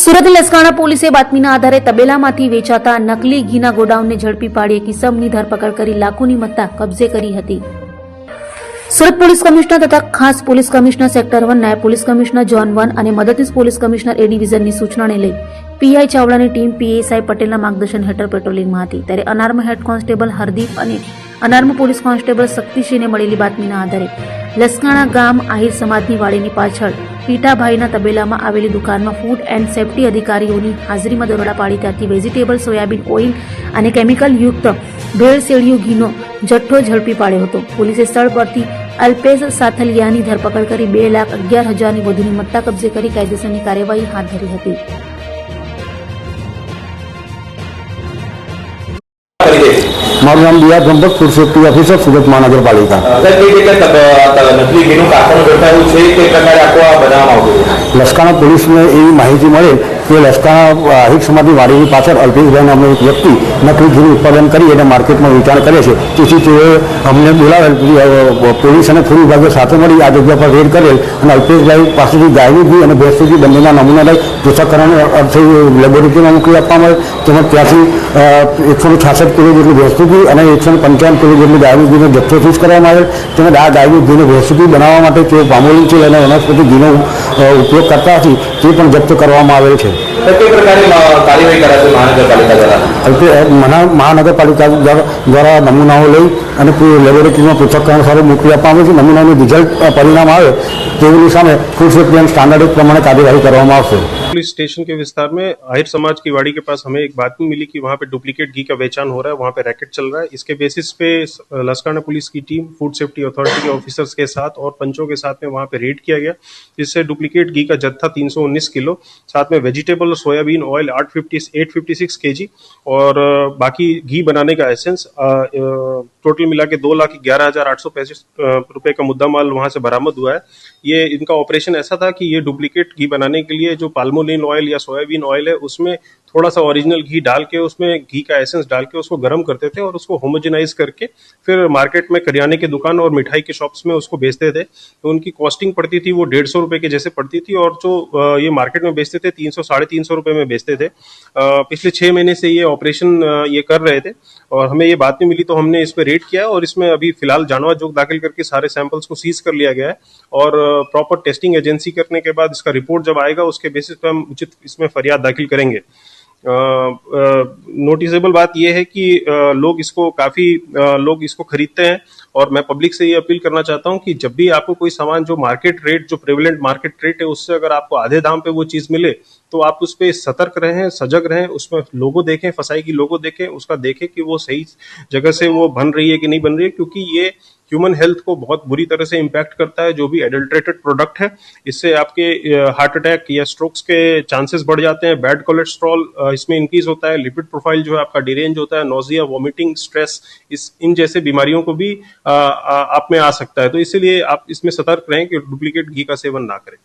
સુરત લસકાણા પોલીસે બાતમીના આધારે તબેલામાંથી વેચાતા નકલી ઘીના ગોડાઉનને ઝડપી પાડી કિસમની ધરપકડ કરી લાખોની મત્તા કબજે કરી હતી. સુરત પોલીસ કમિશનર તથા ખાસ પોલીસ કમિશનર સેક્ટર વન, નાયબ પોલીસ કમિશનર ઝોન વન અને મદદનીશ પોલીસ કમિશનર એ ડિવિઝનની સૂચનાને લઈ પીઆઈ ચાવડાની ટીમ પીએસઆઈ પટેલના માર્ગદર્શન હેઠળ પેટ્રોલિંગમાં હતી. ત્યારે અનાર્મ હેડ કોન્સ્ટેબલ હરદીપ અને અનાર્મ પોલીસ કોન્સ્ટેબલ શક્તિસિંહને મળેલી બાતમીના આધારે લસકાણા ગામ આહિર સમાજની વાડીની પાછળ પીટાભાઈના તબેલામાં આવેલી દુકાનમાં ફૂડ એન્ડ સેફ્ટી અધિકારીઓની હાજરીમાં દરોડા પાડી ત્યાંથી વેજીટેબલ સોયાબીન ઓઇલ અને કેમિકલ યુક્ત ભેળસેળિયું ઘીનો જથ્થો ઝડપી પાડ્યો હતો. પોલીસે સ્થળ પરથી અલ્પેશ સાથલિયાની ધરપકડ કરી બે લાખ અગિયાર હજારની વધુની મત્તા કબજે કરી કાયદેસરની કાર્યવાહી હાથ ધરી હતી. મારું નામ Diya Gambhak food safety officer Surat મહાનગરપાલિકા. લસકાણા પોલીસને એવી માહિતી મળે કે લસકા આહિર સમાજની વાડીની પાછળ અલ્પેશભાઈ નામનો એક વ્યક્તિ નકલી ઘીનું ઉત્પાદન કરી અને માર્કેટમાં વેચાણ કરે છે. તેથી તેઓએ અમને બોલાવેલ પોલીસ અને ફૂડ વિભાગે સાથે મળી આ જગ્યા પર રેડ કરેલ અને અલ્પેશભાઈ પાસેથી ગાયનું ઘી અને ભેંસનું ઘી બંનેના નમૂના લઈ પૃથ્થકરણ અર્થે લેબોરેટરીમાં મોકલી આપવામાં આવે. તેમજ ત્યાંથી એકસો છાસઠ કિલો જેટલું ભેંસનું ઘી અને એકસો પંચાવન કિલો જેટલું ગાયનું ઘીનો જથ્થો સીઝ કરવામાં આવેલ. તેમજ આ ગાયનું ઘીને ભેંસનું ઘી બનાવવા માટે તેઓ છે અને વનસ્પતિ ઘીનો ઉપયોગ કરતા હતી. તે પણ જપ્ત કરવામાં આવેલ છે. કઈ પ્રકારની કાર્યવાહી કરાશે મહાનગરપાલિકા દ્વારા? મહાનગરપાલિકા દ્વારા નમૂનાઓ લઈ અને લેબોરેટરીમાં પૃથ્થકરણ સારું મોકલી આપવામાં આવે છે, નમૂનાનું રિઝલ્ટ પરિણામ આવે તેઓની સામે ફૂડ સેફ્ટી એન્ડ સ્ટાન્ડર્ડ પ્રમાણે કાર્યવાહી કરવામાં આવશે. पुलिस स्टेशन के विस्तार में आहिर समाज की वाड़ी के पास हमें एक बात मिली कि वहाँ पे डुप्लीकेट घी का बेचान हो रहा है, वहाँ पे रैकेट चल रहा है। इसके बेसिस पे लस्काना पुलिस की टीम फ़ूड सेफ्टी अथॉरिटी के ऑफिसर्स के साथ और पंचों के साथ में वहाँ पे रेड किया गया, जिससे डुप्लीकेट घी का जत्था 319 किलो, साथ में वेजिटेबल और सोयाबीन ऑयल 850 856 केजी और बाकी घी बनाने का एसेंस टोटल मिला के दो लाख ग्यारह हज़ार आठ सौ पैंसठ रुपए का मुद्दा माल वहाँ से बरामद हुआ है। ये, इनका ऑपरेशन ऐसा था कि ये डुप्लीकेट घी बनाने के लिए जो पाल्मोलिन ऑयल या सोयाबीन ऑयल है उसमें थोड़ा सा ओरिजिनल घी डाल के उसमें घी का एसेंस डाल के उसको गर्म करते थे और उसको होमोजेनाइज करके फिर मार्केट में करियाने की दुकान और मिठाई के शॉप्स में उसको बेचते थे। तो उनकी कॉस्टिंग पड़ती थी वो डेढ़ सौ रुपए के जैसे पड़ती थी और जो ये मार्केट में बेचते थे तीन सौ, साढ़े तीन सौ रुपए में बेचते थे। पिछले छह महीने से ये ऑपरेशन ये कर रहे थे और हमें ये बात नहीं मिली तो हमने इस पर रेड किया और इसमें अभी फ़िलहाल जानवर जोग दाखिल करके सारे सैंपल्स को सीज कर लिया गया है और प्रॉपर टेस्टिंग एजेंसी करने के बाद इसका रिपोर्ट जब आएगा उसके बेसिस पे हम उचित इसमें फरियाद दाखिल करेंगे। नोटिसेबल बात यह है कि लोग इसको काफ़ी लोग इसको खरीदते हैं और मैं पब्लिक से ये अपील करना चाहता हूँ कि जब भी आपको कोई सामान जो मार्केट रेट जो प्रेविलेंट मार्केट रेट है, उससे अगर आपको आधे दाम पे वो चीज़ मिले तो आप उस पर सतर्क रहें, सजग रहें, उसमें लोगो देखें, फसाई की लोगो देखें, उसका देखें कि वो सही जगह से वो बन रही है कि नहीं बन रही है, क्योंकि ये ह्यूमन हेल्थ को बहुत बुरी तरह से इम्पैक्ट करता है, जो भी एडल्ट्रेटेड प्रोडक्ट है, इससे आपके हार्ट अटैक या स्ट्रोक्स के चांसेस बढ़ जाते हैं बैड कोलेस्ट्रॉल इसमें इंक्रीज होता है लिपिड प्रोफ़ाइल जो है आपका डिरेंज होता है नोजिया वॉमिटिंग स्ट्रेस इस, इन जैसे बीमारियों को भी आप में आ सकता है। तो इसीलिए आप इसमें सतर्क रहें कि डुप्लीकेट घी का सेवन ना करें।